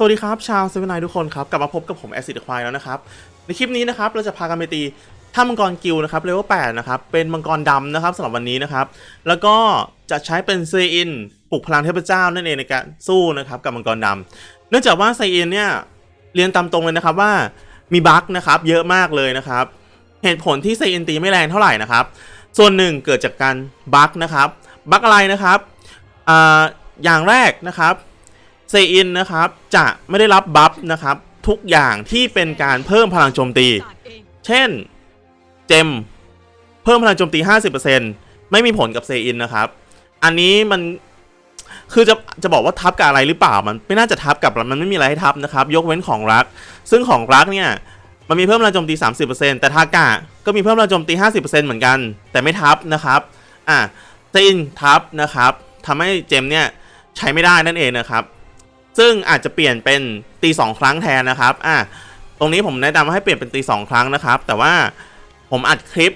สวัสดีครับ ชาวเซเว่นไนทุกคนครับ กลับมาพบกับผมแอซิดควายแล้วนะครับ ในคลิปนี้นะครับ เราจะพากันไปตีถ้ามังกรกิลนะครับเลเวล8นะครับ เป็นมังกรดำนะครับสำหรับวันนี้นะครับ แล้วก็จะใช้เป็นเซอินปลุกพลังเทพเจ้านั่นเองในการสู้นะครับกับมังกรดำเนื่องจากว่าเซอินเนี่ยเรียนตามตรงเลยนะครับว่ามีบั๊กนะครับเยอะมากเลยนะครับ เหตุผลที่เซอินตีไม่แรงเท่าไหร่นะครับ ส่วนหนึ่งเกิดจากการบั๊กนะครับบั๊กอะไรนะครับออย่างแรกนะครับ เซอินนะครับจะไม่ได้รับบัฟนะครับทุกอย่างที่เป็นการเพิ่มพลังโจมตี เช่นเจมเพิ่มพลังโจมตี 50%ไม่มีผลกับเซอินนะครับ อันนี้มันคือจะจะบอกว่าทับกับอะไรหรือเปล่ามันไม่น่าจะทับกับมันไม่มีอะไรให้ทับนะครับ ยกเว้นของรัก ซึ่งของรักเนี่ยมันมีเพิ่มพลังโจมตี 30%แต่ทากะก็มีเพิ่มพลังโจมตี 50%เหมือนกัน แต่ไม่ทับนะครับอะเซอินทับนะครับทำให้เจมเนี่ยใช้ไม่ได้นั่นเองนะครับ ซึ่งอาจจะเปลี่ยนเป็นตีสองครั้งแทนนะครับอะตรงนี้ผมแนะนำให้เปลี่ยนเป็นตีสองครั้งนะครับ แต่ว่าผมอัดคลิป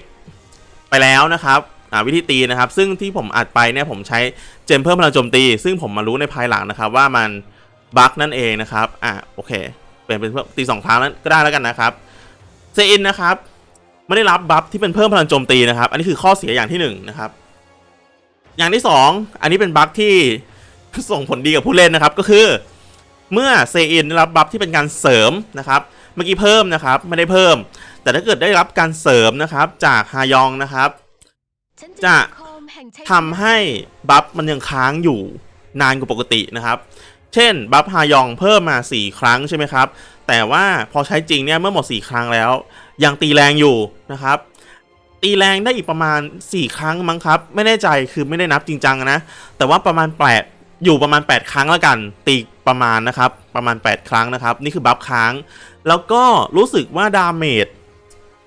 ไปแล้วนะครับวิธีตีนะครับ ซึ่งที่ผมอัดไปเนี่ยผมใช้เจมเพิ่มพลังโจมตี ซึ่งผมมารู้ในภายหลังนะครับ ว่ามันบั๊กนั่นเองนะครับอะโอเคเปลี่ยนเป็นเพิ่มตีสองครั้งนั้นก็ได้แล้วกันนะครับเซอินนะครับไม่ได้รับบัฟที่เป็นเพิ่มพลังโจมตีนะครับ อันนี้คือข้อเสียอย่างที่หนึ่งนะครับ อย่างที่สองอันนี้เป็นบั๊กที่ส่งผลดีกับผู้เล่นนะครับ ก็คือ เมื่อเซอินรับบัฟที่เป็นการเสริมนะครับ เมื่อกี้เพิ่มนะครับไม่ได้เพิ่ม แต่ถ้าเกิดได้รับการเสริมนะครับจากฮายองนะครับ จะทำให้บัฟมันยังค้างอยู่นานกว่าปกตินะครับ เช่นบัฟฮายองเพิ่มมา 4 ครั้งใช่ไหมครับ แต่ว่าพอใช้จริงเนี่ยเมื่อหมด 4 ครั้งแล้ว ยังตีแรงอยู่นะครับ ตีแรงได้อีกประมาณ 4 ครั้งมั้งครับ ไม่แน่ใจคือไม่ได้นับจริงจังนะ แต่ว่าประมาณ8 อยู่ประมาณ 8 ครั้งแล้วกัน ตีประมาณนะครับ ประมาณ 8 ครั้งนะครับ นี่คือบัฟค้าง แล้วก็รู้สึกว่าดาเมจ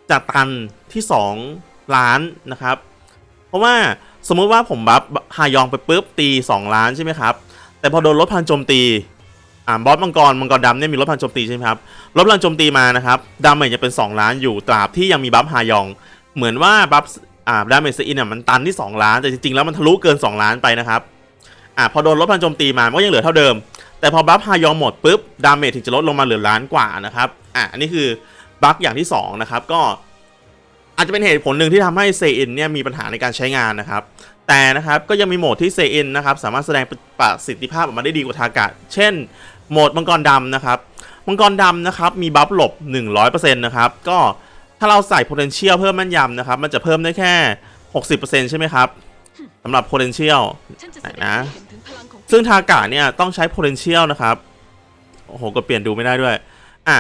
จะตันที่ 2 ล้านนะครับ เพราะว่าสมมุติว่าผมบัฟฮายองไปปุ๊บตี 2 ล้านใช่ไหมครับ แต่พอโดนลดพลังโจมตีอ่าบอสมังกรมังกรดำเนี่ยมีลดพลังโจมตีใช่ไหมครับลดพลังโจมตีมานะครับดาเมจจะเป็น 2 ล้านอยู่ตราบที่ยังมีบัฟฮายอง เหมือนว่าบัฟอ่าดาเมจเซอินอะมันตันที่ 2 ล้านแต่จริงๆแล้วมันทะลุเกิน 2 ล้านไปนะครับ อ่าพอโดนลดพลังโจมตีมามันก็ยังเหลือเท่าเดิม แต่พอบัฟฮายองหมดปุ๊บดาเมจถึงจะลดลงมาเหลือล้านกว่านะครับอะอันนี้คือบัฟอย่างที่สองนะครับก็อาจจะเป็นเหตุผลหนึ่งที่ทำให้เซอินเนี่ยมีปัญหาในการใช้งานนะครับ แต่นะครับก็ยังมีโหมดที่เซอินนะครับสามารถแสดงประสิทธิภาพออกมาได้ดีกว่าทากะเช่นโหมดมังกรดำนะครับมังกรดำนะครับมีบัฟหลบ 100%นะครับก็ถ้าเราใส่ potential เพิ่มแม่นยำนะครับมันจะเพิ่มได้แค่ 60%ใช่ไหมครับ สำหรับ potential ไหนนะ ซึ่งทากะเนี่ยต้องใช้ potential นะครับ โอ้โหก็เปลี่ยนดูไม่ได้ด้วย อะ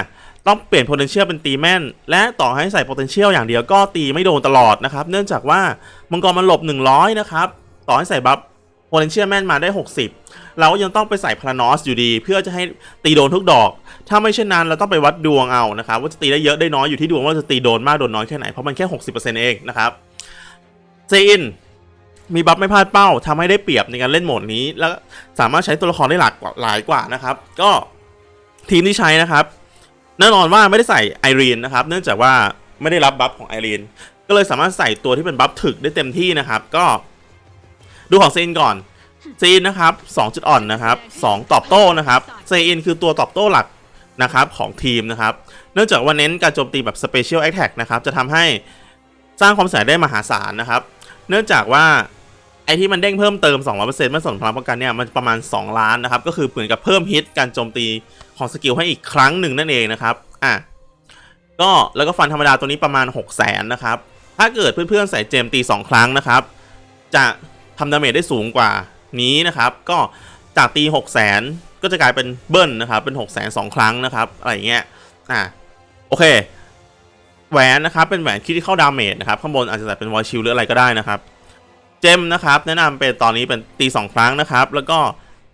ต้องเปลี่ยน potential เป็นตีแม่น และต่อให้ใส่ potential อย่างเดียวก็ตีไม่โดนตลอดนะครับ เนื่องจากว่ามังกรมันหลบ 100 นะครับ ต่อให้ใส่บัฟ potential แม่นมาได้ 60 เราก็ยังต้องไปใส่พลานอสอยู่ดี เพื่อจะให้ตีโดนทุกดอก ถ้าไม่เช่นนั้นเราต้องไปวัดดวงเอานะครับว่าจะตีได้เยอะได้น้อยอยู่ที่ดวงว่าจะตีโดนมากโดนน้อยแค่ไหนเพราะมันแค่ 60%เองนะครับเซอิน มีบัฟไม่พลาดเป้าทำให้ได้เปรียบในการเล่นโหมดนี้ แล้วสามารถใช้ตัวละครได้หลากหลายกว่านะครับ ก็ทีมที่ใช้นะครับแน่นอนว่าไม่ได้ใส่ไอรีนนะครับ เนื่องจากว่าไม่ได้รับบัฟของไอรีนก็เลยสามารถใส่ตัวที่เป็นบัฟถึกได้เต็มที่นะครับ ก็ดูของเซนก่อนเซนนะครับ2จุดอ่อนนะครับ2ตอบโต้นะครับเซนคือตัวตอบโต้หลักนะครับของทีมนะครับ เนื่องจากว่าเน้นการโจมตีแบบ Special Attack นะครับจะทำให้สร้างความเสียหายได้มหาศาลนะครับ เนื่องจากว่า ไอที่มันเด้งเพิ่มเติม 200%เมื่อส่วนพลังป้องกันเนี่ยมันประมาณ 2 ล้านนะครับ ก็คือเหมือนกับเพิ่มฮิตการโจมตีของสกิลให้อีกครั้งหนึ่งนั่นเองนะครับอะก็แล้วก็ฟันธรรมดาตัวนี้ประมาณ 6 0 0 0 0นนะครับ ถ้าเกิดเพื่อนๆใส่เจมตี 2 ครั้งนะครับ จะทำดาเมจได้สูงกว่านี้นะครับ ก็จากตี 6 0 0 0 0 0ก็จะกลายเป็นเบิ้ลนะครับ เป็น 6 0 0 0 0 2ครั้งนะครับอะไรเงี้ยอะโอเค แหวนนะครับเป็นแหวนคิดที่เข้าดาเมจนะครับข้างบนอาจจะใส่เป็นวอลชิลหรืออะไรก็ได้นะครับ เจมนะครับแนะนำเป็นตอนนี้เป็นตีสองครั้งนะครับ แล้วก็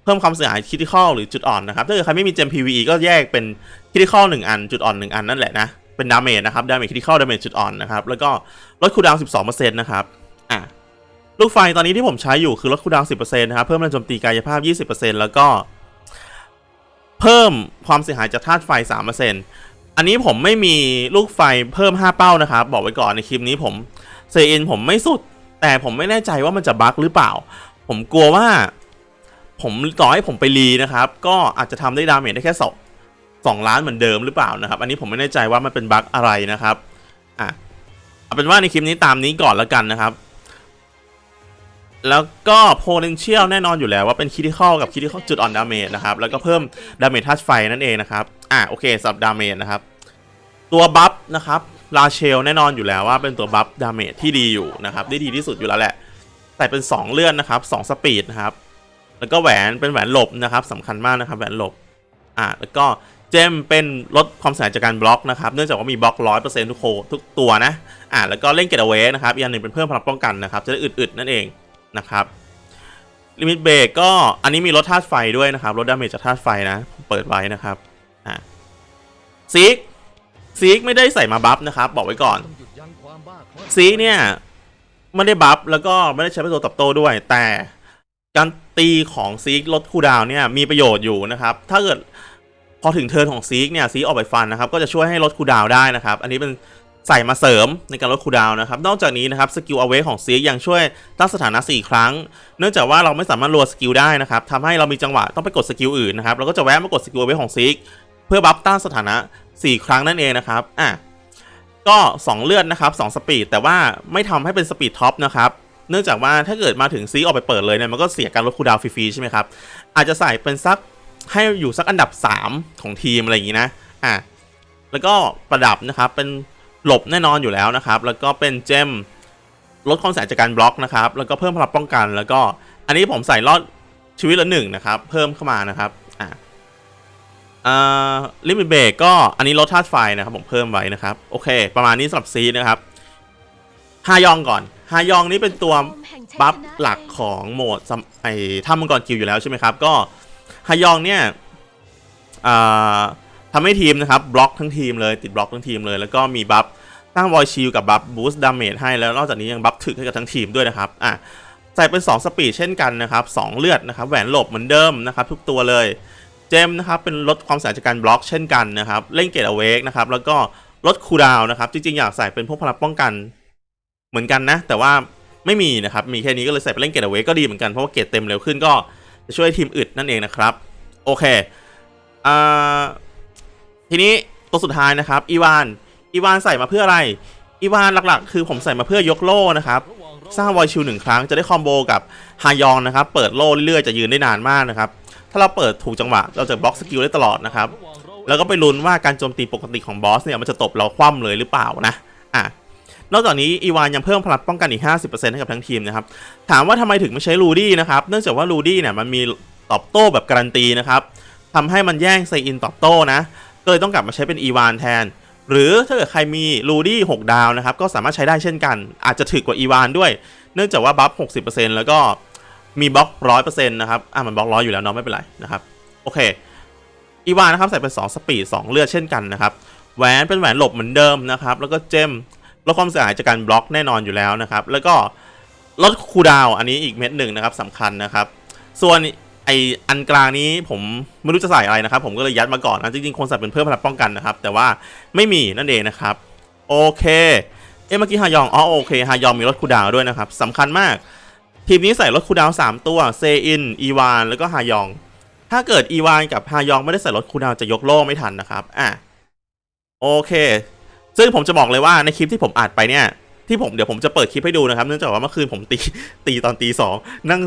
เพิ่มความเสียหายคิดที่ข้อหรือจุดอ่อนนะครับ ถ้าเกิดใครไม่มีเจม PVE ก็แยกเป็นคิดที่ข้อหนึ่งอัน จุดอ่อนหนึ่งอันนั่นแหละนะ เป็นดาเมจนะครับ ดาเมจคิดที่ข้อดาเมจจุดอ่อนนะครับ แล้วก็ลดคูลดาวน์12%นะครับ อะ ลูกไฟตอนนี้ที่ผมใช้อยู่คือลดคูลดาวน์10%นะครับ เพิ่มแรงโจมตีกายภาพ 20%แล้วก็ เพิ่มความเสียหายจากธาตุไฟ 3%อันนี้ผมไม่มีลูกไฟเพิ่ม 5 เป้านะครับ บอกไว้ก่อนในคลิปนี้ผมเซอินผมไม่สุด แต่ผมไม่แน่ใจว่ามันจะบั๊กหรือเปล่า ผมกลัวว่า ผมต่อให้ผมไปรีนะครับ ก็อาจจะทำได้ดาเมจได้แค่สองสองล้านเหมือนเดิมหรือเปล่านะครับ อันนี้ผมไม่แน่ใจว่ามันเป็นบั๊กอะไรนะครับอะเอาเป็นว่าในคลิปนี้ตามนี้ก่อนแล้วกันนะครับ แล้วก็ potential แน่นอนอยู่แล้วว่าเป็น critical กับ critical จุดอ่อน damage นะครับ แล้วก็เพิ่ม damage ทัชไฟนั่นเองนะครับ อะโอเคสับ damage นะครับ ตัวบัฟนะครับ ลาเชลแน่นอนอยู่แล้วว่าเป็นตัวบัฟ damage ที่ดีอยู่นะครับได้ดีที่สุดอยู่แล้วแหละ แต่เป็น 2 เลื่อนนะครับ2สปีดนะครับแล้วก็แหวนเป็นแหวนหลบนะครับสำคัญมากนะครับแหวนหลบอะแล้วก็เจมเป็นลดความเสียหายจากการบล็อกนะครับเนื่องจากว่ามีบล็อกร้อยเปอร์เซ็นต์ทุกโคทุกตัวนะอะแล้วก็เล่นเกตเวนะครับอีกอันหนึ่งเป็นเพิ่มพลังป้องกันนะครับจะได้อึดๆนั่นเองนะครับลิมิตเบรกก็อันนี้มีลดธาตุไฟด้วยนะครับลดดาเมจจากธาตุไฟนะเปิดไว้นะครับอะซีก ซีกไม่ได้ใส่มาบัฟนะครับ บอกไว้ก่อนซีกเนี่ยไม่ได้บัฟแล้วก็ไม่ได้ใช้เป็นตัวตอบโต้ด้วย แต่การตีของซีกลดคูดาวเนี่ยมีประโยชน์อยู่นะครับ ถ้าเกิดพอถึงเทิร์นของซีกเนี่ยซีกออกไปฟันนะครับ ก็จะช่วยให้ลดคูดาวได้นะครับ อันนี้เป็นใส่มาเสริมในการลดคูดาวนะครับ นอกจากนี้นะครับสกิลอาเวของซีกยังช่วยตั้งสถานะ 4 ครั้ง เนื่องจากว่าเราไม่สามารถรัวสกิลได้นะครับทำให้เรามีจังหวะต้องไปกดสกิลอื่นนะครับเราก็จะแวะมากดสกิลอาเวของซีก พื่อบัฟต้านสถานะ 4 ครั้งนั่นเองนะครับอะก็ 2 เลือดนะครับ2สปีดแต่ว่าไม่ทำให้เป็นสปีดท็อปนะครับเนื่องจากว่าถ้าเกิดมาถึงซีออกไปเปิดเลยเนี่ยมันก็เสียการลดคูดาวฟรีๆใช่ไหมครับอาจจะใส่เป็นสักให้อยู่สักอันดับ 3 ของทีมอะไรอย่างนี้นะอะแล้วก็ประดับนะครับเป็นหลบแน่นอนอยู่แล้วนะครับ แล้วก็เป็นเจมลดความเสียจากการบล็อกนะครับ แล้วก็เพิ่มพลังป้องกัน แล้วก็อันนี้ผมใส่รอดชีวิตละหนึ่งนะครับ เพิ่มเข้ามานะครับ ลิมิตเบรกก็อันนี้ลดธาตุไฟนะครับผมเพิ่มไว้นะครับ โอเค ประมาณนี้สำหรับซีนะครับฮายองก่อนฮายองนี่เป็นตัวบัฟหลักของโหมดไอ้ถ้ามังกรกิลอยู่แล้วใช่ไหมครับ ก็ฮายองเนี่ยทำให้ทีมนะครับบล็อกทั้งทีมเลยติดบล็อกทั้งทีมเลย แล้วก็มีบัฟสร้างวอยชิลกับบัฟบูสต์ดาเมจให้แล้วนอกจากนี้ยังบัฟถึกให้กับทั้งทีมด้วยนะครับอะใส่เป็น 2 สปีดเช่นกันนะครับ2เลือดนะครับแหวนหลบเหมือนเดิมนะครับทุกตัวเลย เจมนะครับเป็นลดความเสียหายจากการบล็อกเช่นกันนะครับเล่นเกตเอาเวกนะครับแล้วก็ลดคูลดาวน์นะครับจริงๆอยากใส่เป็นพวกพลังป้องกันเหมือนกันนะ แต่ว่าไม่มีนะครับมีแค่นี้ก็เลยใส่ไปเล่นเกตเอาเวกก็ดีเหมือนกันเพราะว่าเกตเต็มเร็วขึ้นก็จะช่วยทีมอึดนั่นเองนะครับโอเคอ่าทีนี้ตัวสุดท้ายนะครับอีวานอีวานใส่มาเพื่ออะไรอีวานหลักๆ คือผมใส่มาเพื่อยกโล่นะครับ สร้างวอยชิลหนึ่งครั้งจะได้คอมโบกับฮายองนะครับ เปิดโล่เรื่อยๆจะยืนได้นานมากนะครับ ถ้าเราเปิดถูกจังหวะ เราจะบล็อกสกิลได้ตลอดนะครับ แล้วก็ไปลุ้นว่าการโจมตีปกติของบอสเนี่ยมันจะตบเราคว่ำเลยหรือเปล่านะ อะ นอกจากนี้อีวานยังเพิ่มพลังป้องกันอีก 50%ให้กับทั้งทีมนะครับ ถามว่าทำไมถึงไม่ใช้ลูดี้นะครับ เนื่องจากว่าลูดี้เนี่ยมันมีตอบโต้แบบการันตีนะครับทำให้มันแย่งไซอินตอบโต้นะ ก็เลยต้องกลับมาใช้เป็นอีวานแทน หรือถ้าเกิดใครมีลูดี้6ดาวนะครับก็สามารถใช้ได้เช่นกัน อาจจะถึกกว่าอีวานด้วย เนื่องจากว่าบัฟ60%แล้วก็มีบล็อกร้อยเปอร์เซ็นต์นะครับ อะมันบล็อกร้อยอยู่แล้วเนาะไม่เป็นไรนะครับ โอเค อีวานนะครับใส่เป็น 2 สปีด 2 เลือดเช่นกันนะครับ แหวนเป็นแหวนหลบเหมือนเดิมนะครับ แล้วก็เจมลดความเสียหายจากการบล็อกแน่นอนอยู่แล้วนะครับ แล้วก็ลดคูดาวอันนี้อีกเม็ดหนึ่งนะครับสำคัญนะครับ ส่วน ออันกลางนี้ผมไม่รู้จะใส่อะไรนะครับ ผมก็เลยยัดมาก่อนนะจริงๆควรใส่เป็นเพิ่มพลังป้องกันนะครับ แต่ว่าไม่มีนั่นเองนะครับ โอเค เอ๊ะเมื่อกี้ฮายองอ๋อโอเคฮายองมีลดคูดาวด้วยนะครับสำคัญมากทีมนี้ใส่ลดคูดาว 3 ตัวเซอินอีวานแล้วก็ฮายอง ถ้าเกิดอีวานกับฮายองไม่ได้ใส่ลดคูดาวจะยกโล่ไม่ทันนะครับอะโอเค ซึ่งผมจะบอกเลยว่าในคลิปที่ผมอัดไปเนี่ยที่ผมเดี๋ยวผมจะเปิดคลิปให้ดูนะครับ เนื่องจากว่าเมื่อคืนผมตีตีตอนตีสองนั่ง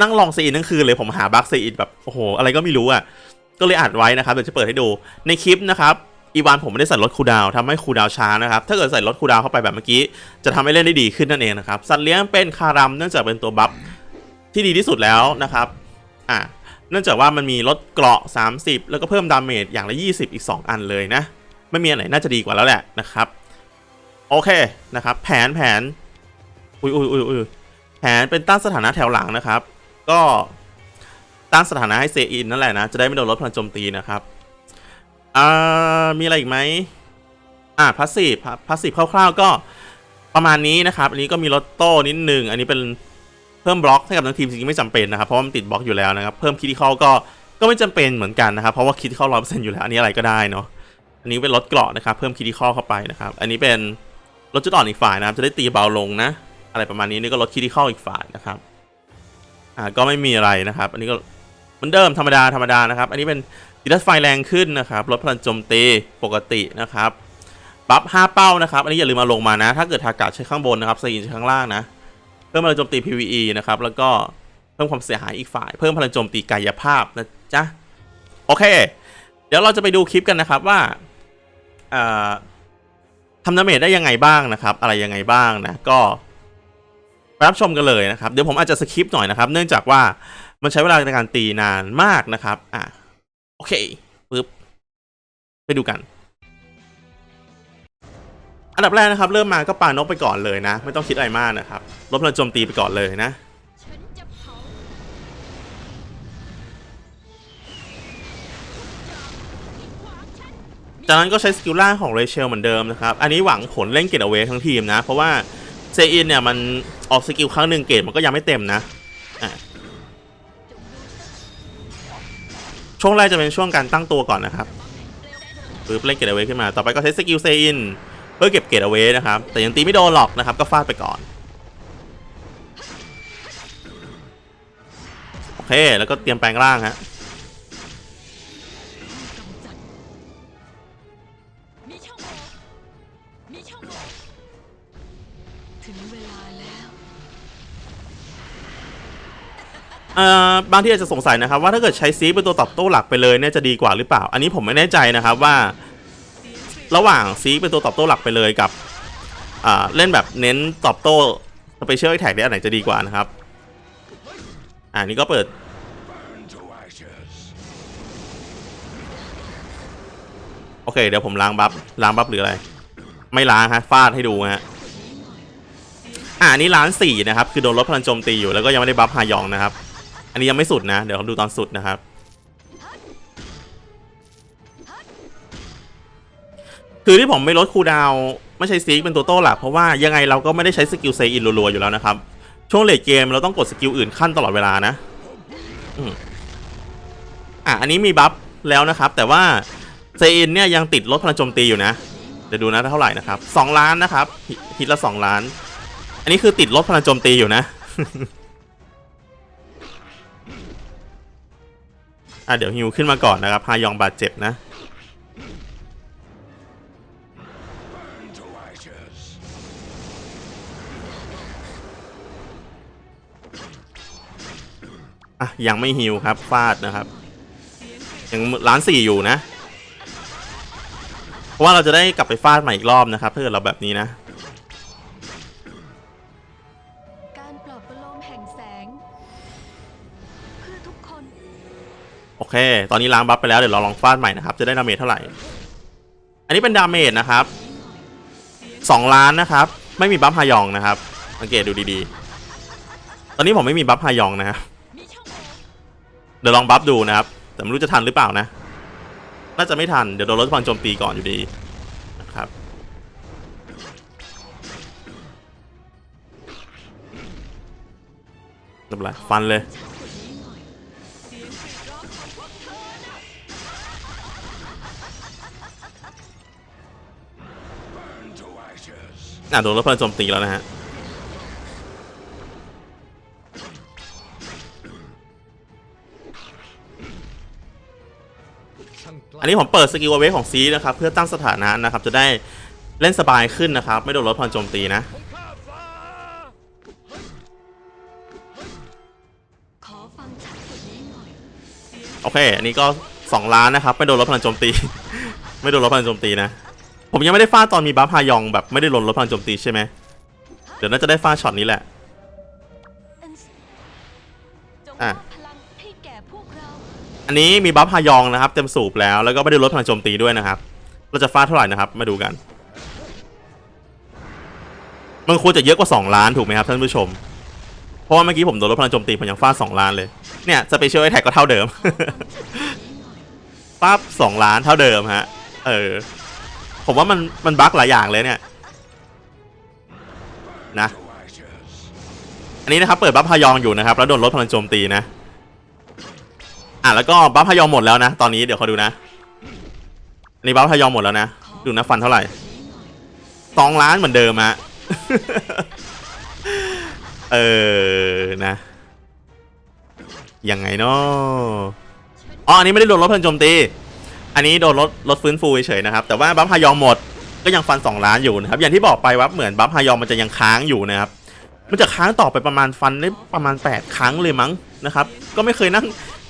นั่งลองเซอินทั้งคืนเลยผมหาบั๊กเซอินแบบโอ้โหอะไรก็ไม่รู้อะก็เลยอัดไว้นะครับเดี๋ยวจะเปิดให้ดูในคลิปนะครับอีวานผมไม่ได้ใส่ลดคูดาวทำให้คูดาวช้านะครับ ถ้าเกิดใส่ลดคูดาวเข้าไปแบบเมื่อกี้ จะทำให้เล่นได้ดีขึ้นนั่นเองนะครับ สัตว์เลี้ยงเป็นคารัมเนื่องจากเป็นตัวบัฟที่ดีที่สุดแล้วนะครับอ่าเนื่องจากว่ามันมีลดเกราะ 30 แล้วก็เพิ่มดาเมจอย่างละ 20 อีก 2 อันเลยนะ ไม่มีอันไหนน่าจะดีกว่าแล้วแหละนะครับ โอเคนะครับ แผนแผน อุยอุ้ยอุ้ยอุ้ยแผนเป็นตั้งสถานะแถวหลังนะครับ ก็ตั้งสถานะให้เซอินนั่นแหละนะ จะได้ไม่โดนลดพลังโจมตีนะครับอ่ามีอะไรอีกไหมอ่าพาสซีฟพาสซีฟคร่าวๆก็ประมาณนี้นะครับ อันนี้ก็มีลดโต้นิดนึงอันนี้เป็นเพิ่มบล็อกให้กับทั้งทีมจริงๆไม่จำเป็นนะครับ เพราะมันติดบล็อกอยู่แล้วนะครับ เพิ่มคิดที่เข้าก็ก็ไม่จำเป็นเหมือนกันนะครับ เพราะว่าคิดที่เข้าร้อยเปอร์เซ็นต์อยู่แล้ว อันนี้อะไรก็ได้เนาะ อันนี้เป็นลดเกราะนะครับ เพิ่มคิดที่เข้อเข้าไปนะครับ อันนี้เป็นลดจุดอ่อนอีกฝ่ายนะครับ จะได้ตีเบาลงนะ อะไรประมาณนี้นี่ก็ลดคิดที่ข้ออีกฝ่ายนะครับ อ่าก็ไม่มีอะไรนะครับ อันนี้ก็เหมือนเดิมธรรมดาธรรมดานะครับ อันนี้เป็นดีดัสไฟแรงขึ้นนะครับลดพลังโจมตีปกตินะครับบัฟ5เป้านะครับ อันนี้อย่าลืมมาลงมานะ ถ้าเกิดทากาศใช้ข้างบนนะครับซีนใช้ข้างล่างนะ เพิ่มพลังโจมตี PVE นะครับ แล้วก็เพิ่มความเสียหายอีกฝ่าย เพิ่มพลังโจมตีกายภาพนะจ๊ะ โอเค เดี๋ยวเราจะไปดูคลิปกันนะครับว่าทำดาเมจได้ยังไงบ้างนะครับ อะไรยังไงบ้างนะ ก็ รับชมกันเลยนะครับ เดี๋ยวผมอาจจะสคิปหน่อยนะครับ เนื่องจากว่ามันใช้เวลาในการตีนานมากนะครับ อะ โอเคปึ๊บไปดูกัน อันดับแรกนะครับ เริ่มมาก็ปานกไปก่อนเลยนะ ไม่ต้องคิดอะไรมากนะครับลดพลังโจมตีไปก่อนเลยนะจากนั้นก็ใช้สกิลล่าของเรเชลเหมือนเดิมนะครับ อันนี้หวังผลเล่นเกตเอาไว้ทั้งทีมนะ เพราะว่าเซอินเนี่ยมัน ออกสกิลครั้งหนึ่งเกตมันก็ยังไม่เต็มนะอะช่วงแรกจะเป็นช่วงการตั้งตัวก่อนนะครับปึ๊บเล่นเกตเอาไว้ขึ้นมา ต่อไปก็ใช้สกิลเซอินเพื่อเก็บเกตเอาไว้นะครับ แต่ยังตีไม่โดนหรอกนะครับ ก็ฟาดไปก่อน โอเค แล้วก็เตรียมแปลงร่างฮะ บางที่อาจจะสงสัยนะครับว่าถ้าเกิดใช้ซีเป็นตัวตอบโต้หลักไปเลยเนี่ยจะดีกว่าหรือเปล่า อันนี้ผมไม่แน่ใจนะครับว่า ระหว่างซีเป็นตัวตอบโต้หลักไปเลยกับเล่นแบบเน้นตอบโต้สเปเชียลไอแท็กได้อันไหนจะดีกว่านะครับอ่านี่ก็เปิดโอเคเดี๋ยวผมล้างบัฟล้างบัฟหรืออะไร ไม่ล้างฮะฟาดให้ดูฮะอ่าอันนี้ล้านสี่นะครับ คือโดนลดพลังโจมตีอยู่แล้วก็ยังไม่ได้บัฟฮายองนะครับ อันนี้ยังไม่สุดนะ เดี๋ยวดูตอนสุดนะครับ คือที่ผมไม่ลดคูดาวไม่ใช่ซีกเป็นตัวโต้หลักเพราะว่ายังไงเราก็ไม่ได้ใช้สกิลเซอินรัวๆอยู่แล้วนะครับ ช่วงเลทเกมเราต้องกดสกิลอื่นขั้นตลอดเวลานะอะอันนี้มีบัฟแล้วนะครับ แต่ว่าเซอินเนี่ยยังติดลดพลังโจมตีอยู่นะเดี๋ยวดูนะเท่าไหร่นะครับสองล้านนะครับฮิฮิตละสองล้าน อันนี้คือติดลดพลังโจมตีอยู่นะ อะเดี๋ยวฮิวขึ้นมาก่อนนะครับฮายองบาดเจ็บนะอะยังไม่ฮิวครับฟาดนะครับยังล้านสี่อยู่นะ เพราะว่าเราจะได้กลับไปฟาดใหม่อีกรอบนะครับ ถ้าเกิดเราแบบนี้นะ โอเค ตอนนี้ล้างบัฟไปแล้วเดี๋ยวเราลองฟาดใหม่นะครับ จะได้ดาเมจเท่าไหร่ อันนี้เป็นดาเมจนะครับสองล้านนะครับ ไม่มีบัฟฮายองนะครับ สังเกตดูดีๆ ตอนนี้ผมไม่มีบัฟฮายองนะครับเดี๋ยวลองบัฟดูนะครับ แต่ไม่รู้จะทันหรือเปล่านะ น่าจะไม่ทัน เดี๋ยวโดนลดพลังโจมตีก่อนอยู่ดีนะครับ เรียบร้อยฟันเลย อะโดนลดพลังโจมตีแล้วนะฮะอันนี้ผมเปิดสกิลเวฟของซีนะครับ เพื่อตั้งสถานะนะครับ จะได้เล่นสบายขึ้นนะครับ ไม่โดนลดพลังโจมตีนะโอเค อันนี้ก็ 2 ล้านนะครับ ไม่โดนลดพลังโจมตี ไม่โดนลดพลังโจมตีนะ ผมยังไม่ได้ฟาดตอนมีบัฟฮายองแบบไม่ได้ลดลดพลังโจมตีใช่ไหมเดี๋ยวน่าจะได้ฟาดช็อตนี้แหละ อะ อันนี้มีบัฟฮายองนะครับ เต็มสูบแล้วแล้วก็ไม่ได้ลดพลังโจมตีด้วยนะครับ เราจะฟาดเท่าไหร่นะครับ มาดูกัน มันควรจะเยอะกว่า 2 ล้านถูกไหมครับท่านผู้ชม เพราะว่าเมื่อกี้ผมโดนลดพลังโจมตีผมยังฟาด2ล้านเลย เนี่ยสเปเชียลไอแท็กก็เท่าเดิมปั๊บสองล้านเท่าเดิมฮะ เออ ผมว่ามันมันบั๊กหลายอย่างเลยเนี่ยนะอันนี้นะครับเปิดบัฟพายองอยู่นะครับแล้วโดนลดพลังโจมตีนะอะแล้วก็บัฟพายองหมดแล้วนะ ตอนนี้เดี๋ยวเขาดูนะอันนี้บัฟพายองหมดแล้วนะดูนะฟันเท่าไหร่สองล้านเหมือนเดิมฮะเออนะยังไงเนาะอ๋ออันนี้ไม่ได้โดนลดพลังโจมตี อันนี้โดนลดลดฟื้นฟูเฉยๆนะครับ แต่ว่าบัฟฮายองหมดก็ยังฟัน 2 ล้านอยู่นะครับ อย่างที่บอกไปว่าเหมือนบัฟฮายองมันจะยังค้างอยู่นะครับ มันจะค้างต่อไปประมาณฟันได้ประมาณ 8 ครั้งเลยมั้งนะครับ ก็ไม่เคยนั่ง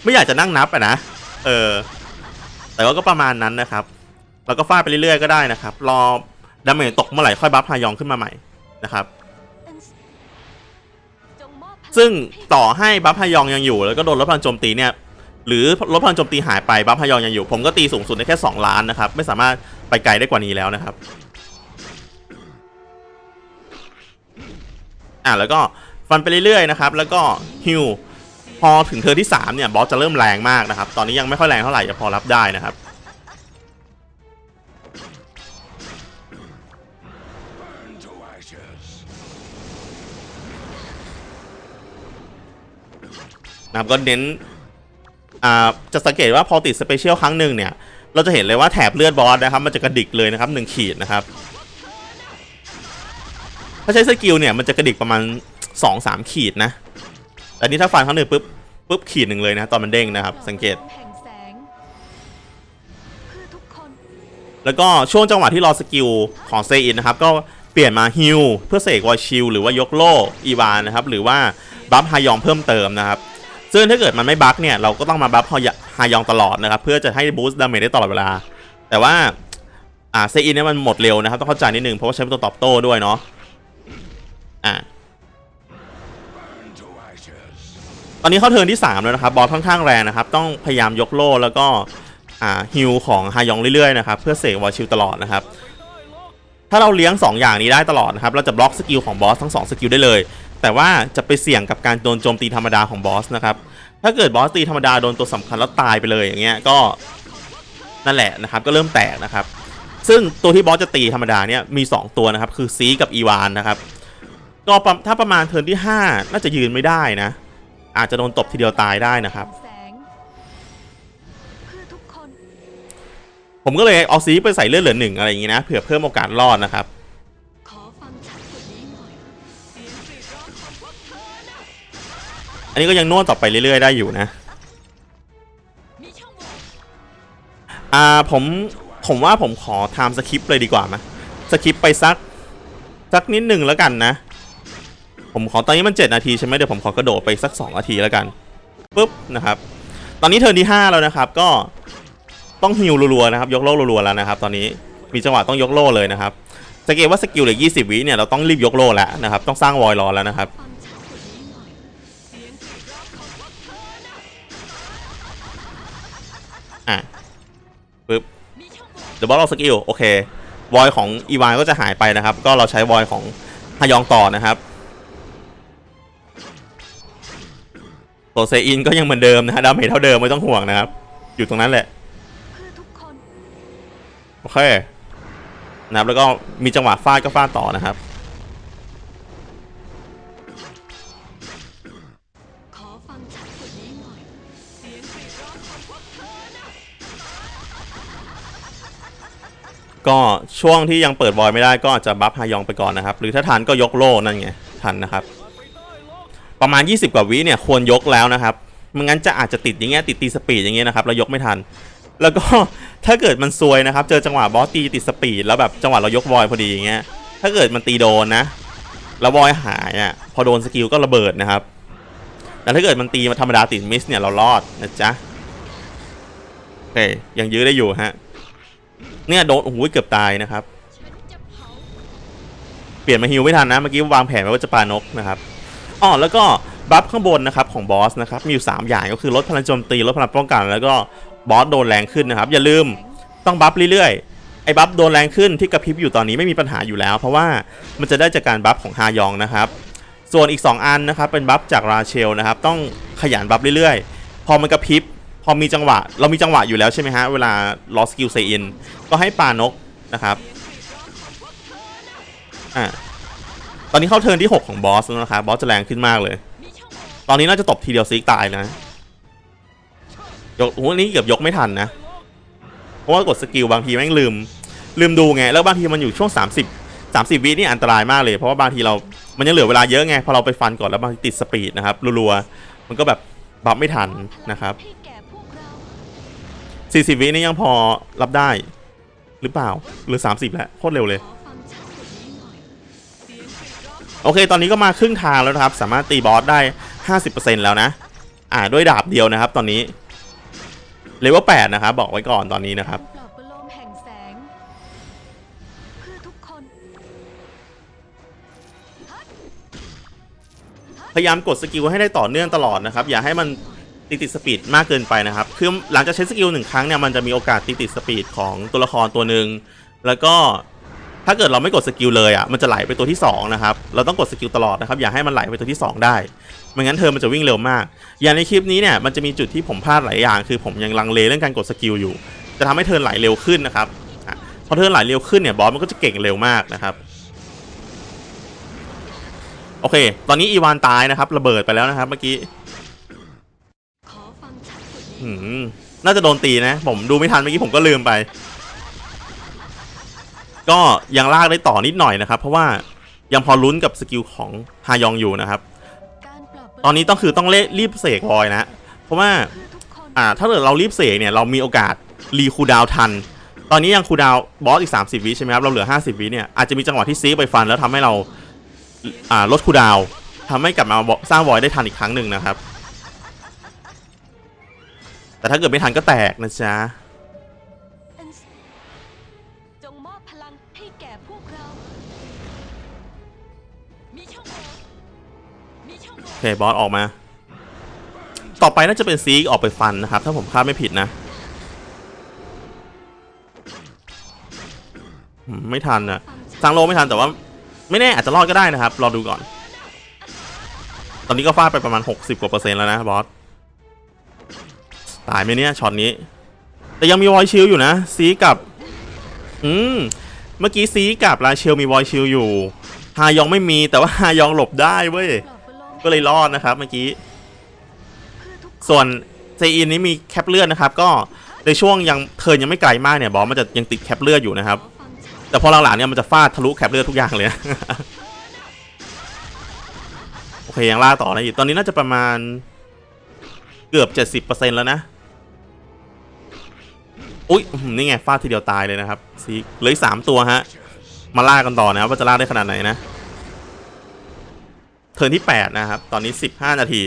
ไม่อยากจะนั่งนับอะนะ เออ แต่ว่าก็ประมาณนั้นนะครับ แล้วก็ฟาดไปเรื่อยๆก็ได้นะครับ รอดาเมจตกเมื่อไหร่ค่อยบัฟฮายองขึ้นมาใหม่นะครับ ซึ่งต่อให้บัฟฮายองยังอยู่ แล้วก็โดนลดพลังโจมตีเนี่ย หรือลดพลังโจมตีหายไปบัฟฮายองยังอยู่ ผมก็ตีสูงสุดได้แค่ 2 ล้านนะครับ ไม่สามารถไปไกลได้กว่านี้แล้วนะครับ อะแล้วก็ฟันไปเรื่อยๆนะครับ แล้วก็ฮิวพอถึงเทอที่ 3 เนี่ยบอสจะเริ่มแรงมากนะครับ ตอนนี้ยังไม่ค่อยแรงเท่าไหร่จะพอรับได้นะครับนะครับก็เน้น อ่าจะสังเกตว่าพอติดสเปเชียลครั้งหนึ่งเนี่ย เราจะเห็นเลยว่าแถบเลือดบอสนะครับ มันจะกระดิกเลยนะครับหนึ่งขีดนะครับ ถ้าใช้สกิลเนี่ยมันจะกระดิกประมาณ2อสามขีดนะ แต่นี่ถ้าฟันครั้งหนึ่งปุ๊บปุ๊บขีดหนึ่งเลยนะตอนมันเด้งนะครับ สังเกตแห่งแสงเพื่อทุกคนแล้วก็ช่วงจังหวะที่รอสกิลของเซอินนะครับ ก็เปลี่ยนมาฮิลเพื่อเสกวอชิลหรือว่ายกโล่อีวานนะครับ หรือว่าบัฟฮายองเพิ่มเติมนะครับ ซึ่งถ้าเกิดมันไม่บัฟเนี่ยเราก็ต้องมาบัฟฮายองตลอดนะครับเพื่อจะให้บูสต์ดาเมจได้ตลอดเวลา แต่ว่าอ่าเซอินเนี่ยมันหมดเร็วนะครับต้องเข้าใจนิดนึงเพราะว่าใช้เป็นตัวตอบโต้ด้วยเนาะอ่าตอนนี้เข้าเทิร์นที่3แล้วนะครับบอสค่อนข้างแรงนะครับต้องพยายามยกโล่แล้วก็อ่าฮิลของฮายองเรื่อยๆนะครับเพื่อเสกวอชิลตลอดนะครับถ้าเราเลี้ยง 2 อย่างนี้ได้ตลอดนะครับเราจะบล็อกสกิลของบอสทั้ง 2 สกิลได้เลย แต่ว่าจะไปเสี่ยงกับการโดนโจมตีธรรมดาของบอสนะครับ ถ้าเกิดบอสตีธรรมดาโดนตัวสำคัญแล้วตายไปเลยอย่างเงี้ยก็นั่นแหละนะครับก็เริ่มแตกนะครับ ซึ่งตัวที่บอสจะตีธรรมดาเนี่ยมี 2 ตัวนะครับ คือซีกับอีวานนะครับก็ถ้าประมาณเทิร์นที่ 5 น่าจะยืนไม่ได้นะ อาจจะโดนตบทีเดียวตายได้นะครับ ผมก็เลยเอาซีไปใส่เลือดเหลือหนึ่งอะไรอย่างงี้นะเผื่อเพิ่มโอกาสรอดนะครับ อันนี้ก็ยังนวดต่อไปเรื่อยๆได้อยู่นะ อ่าผมผมว่าผมขอไทม์สคริปเลยดีกว่าไหมสคริปไปสักสักนิดหนึ่งแล้วกันนะ ผมขอตอนนี้มัน 7 นาทีใช่ไหมเดี๋ยวผมขอกระโดดไปสัก 2 นาทีแล้วกันปุ๊บนะครับ ตอนนี้เทิร์นที่ 5 แล้วนะครับก็ต้องฮิวรัวๆนะครับ ยกโล่รัวๆแล้วนะครับ ตอนนี้มีจังหวะต้องยกโล่เลยนะครับสังเกตว่าสกิลเหลือ 20 วิเนี่ยเราต้องรีบยกโล่แล้วนะครับ ต้องสร้างวอยรอแล้วนะครับ อะปุ๊บมีช่องโหว่เดี๋ยวบอสเราสกิลโอเควอยของอีวานก็จะหายไปนะครับ ก็เราใช้วอยของฮายองต่อนะครับตัวเซอินก็ยังเหมือนเดิมนะฮะดาเมจเท่าเดิมไม่ต้องห่วงนะครับ อยู่ตรงนั้นแหละโอเคนะครับแล้วก็มีจังหวะฟาดก็ฟาดต่อนะครับ ก็ช่วงที่ยังเปิดวอยไม่ได้ก็อาจจะบัฟฮายองไปก่อนนะครับ หรือถ้าทันก็ยกโล่นั่นไงทันนะครับ ประมาณ 20 กว่าวิเนี่ยควรยกแล้วนะครับไม่งั้นจะอาจจะติดอย่างเงี้ยติดตีสปีดอย่างเงี้ยนะครับแล้วยกไม่ทัน แล้วก็ถ้าเกิดมันซวยนะครับ เจอจังหวะบอสตีติดสปีดแล้วแบบจังหวะเรายกวอยพอดีอย่างเงี้ยถ้าเกิดมันตีโดนนะแล้ววอยหายอะพอโดนสกิลก็ระเบิดนะครับแต่ถ้าเกิดมันตีมาธรรมดาติดมิสเนี่ยเรารอดนะจ๊ะโอเคยังยื้อได้อยู่ฮะ เนี่ยโดนโอ้โหเกือบตายนะครับเผาเปลี่ยนมาฮิวไม่ทันนะเมื่อกี้วางแผนไว้ว่าจะปานกนะครับอ๋อแล้วก็บัฟข้างบนนะครับของบอสนะครับมีอยู่ 3 อย่างก็คือลดพลังโจมตีลดพลังป้องกัน แล้วก็บอสโดนแรงขึ้นนะครับ อย่าลืมต้องบัฟเรื่อยๆไอ้บัฟโดนแรงขึ้นที่กระพริบอยู่ตอนนี้ไม่มีปัญหาอยู่แล้ว เพราะว่ามันจะได้จากการบัฟของฮายองนะครับส่วนอีก 2 อันนะครับเป็นบัฟจากราเชลนะครับต้องขยันบัฟเรื่อยๆ พอมันกระพริบ พอมีจังหวะ เรามีจังหวะอยู่แล้วใช่ไหมฮะ เวลาลอสกิลเซอินก็ให้ปานกนะครับอ่าตอนนี้เข้าเทิร์นที่ 6 ของบอสแล้วนะครับบอสจะแรงขึ้นมากเลย ตอนนี้น่าจะตบทีเดียวซีกตายนะยกโอ้โหนี่เกือบยกไม่ทันนะเพราะว่ากดสกิลบางทีแม่งลืม ลืมดูไง แล้วบางทีมันอยู่ช่วง 30 30วินี่อันตรายมากเลย เพราะว่าบางทีเรา มันยังเหลือเวลาเยอะไง พอเราไปฟันก่อนแล้วบางทีติดสปีดนะครับรัวๆมันก็แบบบัฟไม่ทันนะครับ 40 วินี่ยังพอรับได้ หรือเปล่า หรือ 30 แล้ว โคตรเร็วเลย โอเค ตอนนี้ก็มาครึ่งทางแล้วครับ สามารถตีบอสได้ 50%แล้วนะ อ่าด้วยดาบเดียวนะครับ ตอนนี้เลเวล8นะครับ บอกไว้ก่อนตอนนี้นะครับพยายามกดสกิลให้ได้ต่อเนื่องตลอดนะครับ อย่าให้มัน ติดติดสปีดมากเกินไปนะครับ คือหลังจากใช้สกิลหนึ่งครั้งเนี่ยมันจะมีโอกาสติดติดสปีดของตัวละครตัวหนึ่ง แล้วก็ถ้าเกิดเราไม่กดสกิลเลยอะ มันจะไหลไปตัวที่สองนะครับ เราต้องกดสกิลตลอดนะครับ อย่าให้มันไหลไปตัวที่สองได้ ไม่งั้นเธอมันจะวิ่งเร็วมาก อย่างในคลิปนี้เนี่ยมันจะมีจุดที่ผมพลาดหลายอย่าง คือผมยังลังเลเรื่องการกดสกิลอยู่ จะทำให้เธอไหลเร็วขึ้นนะครับพอเธอไหลเร็วขึ้นเนี่ยบอสมันก็จะเก่งเร็วมากนะครับ โอเค ตอนนี้อีวานตายนะครับ ระเบิดไปแล้วนะครับเมื่อกี้ น่าจะโดนตีนะ ผมดูไม่ทันเมื่อกี้ผมก็ลืมไป ก็ยังลากได้ต่อนิดหน่อยนะครับ เพราะว่ายังพอลุ้นกับสกิลของฮายองอยู่นะครับ ตอนนี้ต้องคือต้องเล่รีบเสกลอยนะ เพราะว่าอ่าถ้าเกิดเรารีบเสกเนี่ยเรามีโอกาสรีคูดาวทัน ตอนนี้ยังคูดาวบอสอีก 30 วิใช่ไหมครับ เราเหลือ 50 วิเนี่ยอาจจะมีจังหวะที่ซีไปฟัน แล้วทำให้เราอ่าลดคูดาวน์ทำให้กลับมาสร้างวอยได้ทันอีกครั้งหนึ่งนะครับ แต่ถ้าเกิดไม่ทันก็แตกนะจ๊ะเอ็นส์จงมอบพลังให้แก่พวกเรา มีช่องโหว่มีช่องโหว่โอเคบอสออกมา ต่อไปน่าจะเป็นซีกออกไปฟันนะครับ ถ้าผมคาดไม่ผิดนะอืมไม่ทันอะฟังชัดสร้างโลไม่ทันแต่ว่าไม่แน่อาจจะรอดก็ได้นะครับ รอดูก่อน ตอนนี้ก็ฟาดไปประมาณ 60 กว่าเปอร์เซ็นต์แล้วนะบอส ตายไหมเนี่ยช็อตนี้ แต่ยังมีวอยชิลอยู่นะซีกับอืมเมื่อกี้ซีกับราเชลมีวอยชิลอยู่ฮายองไม่มีแต่ว่าฮายองหลบได้เว้ยก็เลยรอดนะครับเมื่อกี้ ส่วนเซอินนี้มีแคปเลือดนะครับ ก็ในช่วงยังเทินยังไม่ไกลมากเนี่ยบอสมันจะยังติดแคปเลือดอยู่นะครับ แต่พอหลังๆเนี่ยมันจะฟาดทะลุแคปเลือดทุกอย่างเลยโอเคยังล่าต่อได้อยู่ตอนนี้น่าจะประมาณเกือบ 70%แล้วนะ อุ๊ยนี่ไงฟาดทีเดียวตายเลยนะครับซีเหลืออีกสามตัวฮะ มาล่ากันต่อนะครับว่าจะล่าได้ขนาดไหนนะ เทิร์นที่8นะครับ ตอนนี้15นาที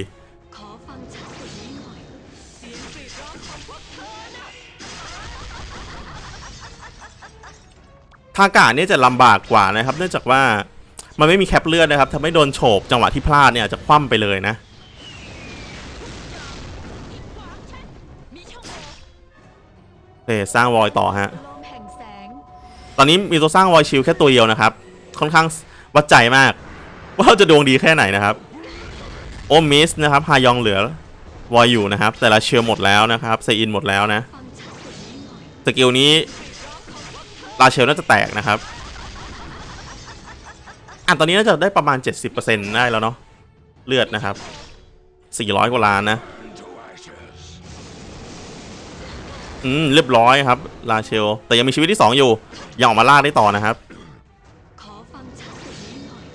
ขอฟังกานี้หน่อยเสียงกรีดร้องของพวกเธอน่ะทากาเนี่ยจะลำบากกว่านะครับ เนื่องจากว่ามันไม่มีแคปเลือดนะครับทำให้โดนโฉบจังหวะที่พลาดเนี่ยจะคว่ำไปเลยนะ เคสร้างวอยต่อฮะประโลมแห่งแสง ตอนนี้มีตัวสร้างวอยชิลแค่ตัวเดียวนะครับ ค่อนข้างวัดใจมาก ว่าเราจะดวงดีแค่ไหนนะครับ โอมิสนะครับฮายองเหลือวอยอยู่นะครับ แต่ละเชียร์หมดแล้วนะครับเซอินหมดแล้วนะฟังชัดกว่านี้หน่อยสกิลนี้ลาเชลน่าจะแตกนะครับอะตอนนี้น่าจะได้ประมาณ 70%ได้แล้วเนาะเลือดนะครับ 400 กว่าล้านนะ อืมเรียบร้อยครับ ลาเชล แต่ยังมีชีวิตที่ 2 อยู่ ยังออกมาล่าได้ต่อนะครับ ขอฟังชัดกว่านี้หน่อย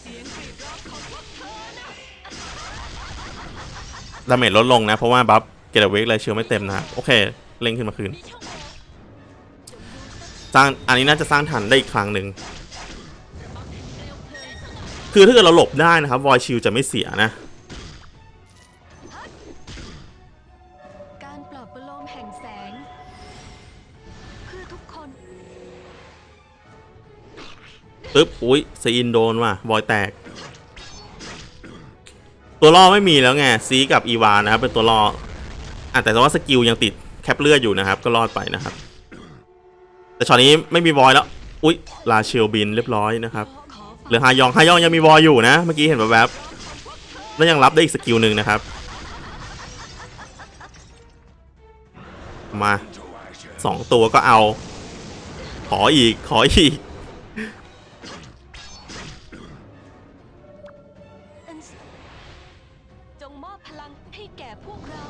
เสียงกรีดร้องของพวกเธอนะดาเมจลดลงนะ เพราะว่าบัฟเกตเวกลาเชลไม่เต็มนะโอเค เล่งขึ้นมาคืน สร้างอันนี้น่าจะสร้างทันได้อีกครั้งหนึ่ง คือถ้าเกิดเราหลบได้นะครับวอยชิลจะไม่เสียนะ ปึ๊บอุ้ยเซอินโดนว่ะวอยแตก ตัวล่อไม่มีแล้วไงซีกับอีวานนะครับเป็นตัวล่ออะแต่ว่าสกิลยังติดแคปเลือดอยู่นะครับ ก็รอดไปนะครับ แต่ช็อตนี้ไม่มีวอยแล้ว อุ้ยลาเชลบินเรียบร้อยนะครับเหลือฮายองฮายองยังมีวอยอยู่นะเมื่อกี้เห็นแบบแบบๆแล้วยังรับได้อีกสกิลหนึ่งนะครับ มาสองตัวก็เอา ขออีกขออีก ให้แก่พวกเรา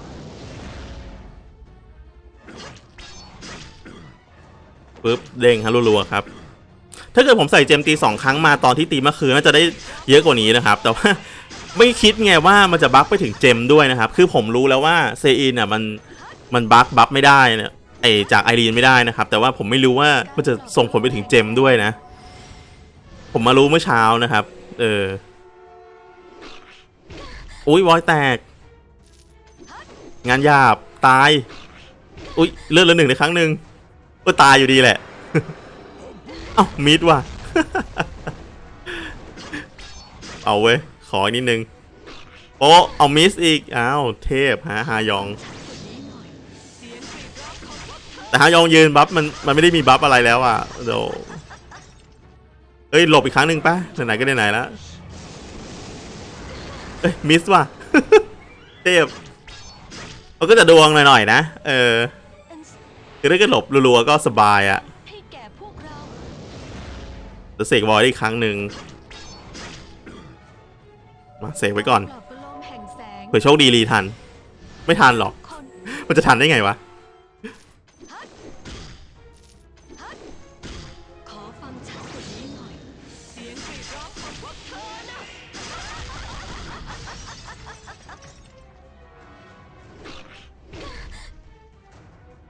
ปึ๊บเด้งฮะรัวๆครับ ถ้าเกิดผมใส่เจมตีสองครั้งมาตอนที่ตีเมื่อคืนน่าจะได้เยอะกว่านี้นะครับ แต่ว่าไม่คิดไงว่ามันจะบั๊กไปถึงเจมด้วยนะครับ คือผมรู้แล้วว่าเซอินอะมันมันบั๊กบัฟไม่ได้เนี่ยไอจากไอรีนไม่ได้นะครับ แต่ว่าผมไม่รู้ว่ามันจะส่งผลไปถึงเจมด้วยนะ ผมมารู้เมื่อเช้านะครับ เออ อุ้ยวอยแตก งานหยาบตาย อุ้ยเลือดลือหนึ่งในครั้งหนึ่งก็ตายอยู่ดีแหละ เอ้ามิดว่ะ เอาเว้ย ขออีกนิดนึงโอ้เอามิสอีก อ้าว เทพฮะฮายอง แต่ฮายองยืนบัฟมันมันไม่ได้มีบัฟอะไรแล้วอะเดี๋ยวเอ้ยหลบอีกครั้งหนึ่งปะไหนๆก็ไหนๆแล้วเอ้ยมิสว่ะ เทพ มันก็จะดวงหน่อยๆนะ เออ คือถ้าก็หลบรัวๆก็สบายอะให้แก่พวกเราจะเสกบอยอีกครั้งหนึ่งมาเสกไว้ก่อนเผื่อโชคดีรีทัน ไม่ทันหรอก มันจะทันได้ไงวะ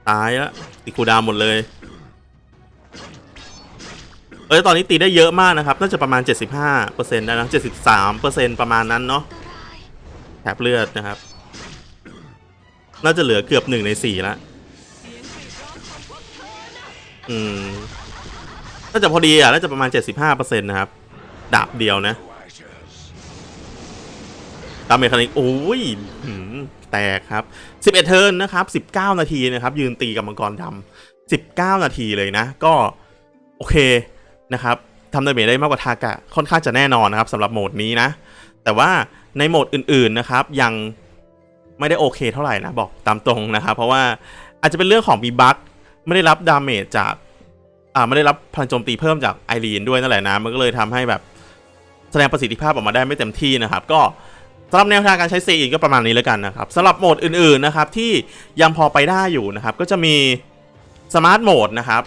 ตายแล้วติคูดาวหมดเลย เอ้ยตอนนี้ตีได้เยอะมากนะครับ น่าจะประมาณ 75%ได้นะ73%ประมาณนั้นเนาะแถบเลือดนะครับ น่าจะเหลือเกือบหนึ่งในสี่ละอืม น่าจะพอดีอะ น่าจะประมาณ 75%นะครับ ดาบเดียวนะ No ashes. ตาเมคานิกโอ้ยหืม แตกครับ 11 เทิร์นนะครับ 19 นาทีนะครับ ยืนตีกับมังกรดำ19 นาทีเลยนะ ก็โอเคนะครับทำดาเมจได้มากกว่าทากะค่อนข้างจะแน่นอนนะครับสำหรับโหมดนี้นะ แต่ว่าในโหมดอื่นๆนะครับ ยังไม่ได้โอเคเท่าไหร่นะ บอกตามตรงนะครับ เพราะว่าอาจจะเป็นเรื่องของมีบั๊กไม่ได้รับดาเมจจากอ่าไม่ได้รับพลังโจมตีเพิ่มจากไอรีนด้วยนั่นแหละนะ มันก็เลยทำให้แบบแสดงประสิทธิภาพออกมาได้ไม่เต็มที่นะครับ ก็ สำหรับแนวทางการใช้ซีอินก็ประมาณนี้แล้วกันนะครับสำหรับโหมดอื่นๆนะครับที่ยังพอไปได้อยู่นะครับก็จะมีสมาร์ทโหมดนะครับ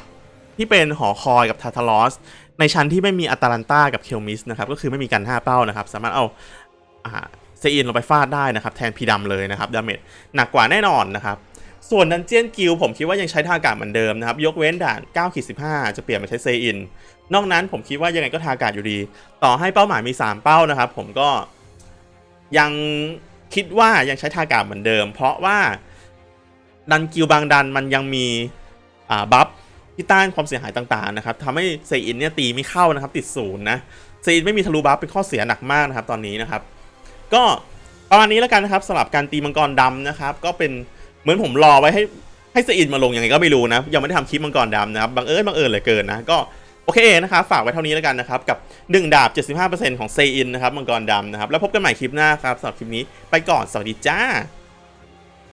ที่เป็นหอคอยกับทาทาลอสในชั้นที่ไม่มีอัตแลนตากับเคลมิสนะครับก็คือไม่มีการ5เป้านะครับสามารถเอาเซอินลงไปฟาดได้นะครับแทนพีดำเลยนะครับดาเมจหนักกว่าแน่นอนนะครับส่วนดันเจียนกิลผมคิดว่ายังใช้ทากาศเหมือนเดิมนะครับ ยกเว้นด่าน9ขีด15 จะเปลี่ยนมาใช้เซอิน นอกนั้นผมคิดว่ายังไงก็ทากาศอยู่ดี ต่อให้เป้าหมายมี 3 เป้านะครับ ผมก็ ยังคิดว่ายังใช้ทากาเหมือนเดิม เพราะว่าดันกิลบางดันมันยังมีอ่าบัฟที่ต้านความเสียหายต่างๆนะครับทำให้เซอินเนี่ยตีไม่เข้านะครับ ติดศูนย์นะเซอินไม่มีทะลุบัฟเป็นข้อเสียหนักมากนะครับ ตอนนี้นะครับ ก็ประมาณนี้แล้วกันนะครับสำหรับการตีมังกรดำนะครับ ก็เป็นเหมือนผมรอไว้ให้ให้เซอินมาลงยังไงก็ไม่รู้นะยังไม่ได้ทำคลิปมังกรดำนะครับบังเอิญบังเอิญเหลือเกินนะก็ อเคนะครับฝากไว้เท่านี้แล้วกันนะครับ กับ 1 ดาบ 75%ของเซอินนะครับมังกรดำนะครับ แล้วพบกันใหม่คลิปหน้าครับสำหรับคลิปนี้ไปก่อน สวัสดีจ้า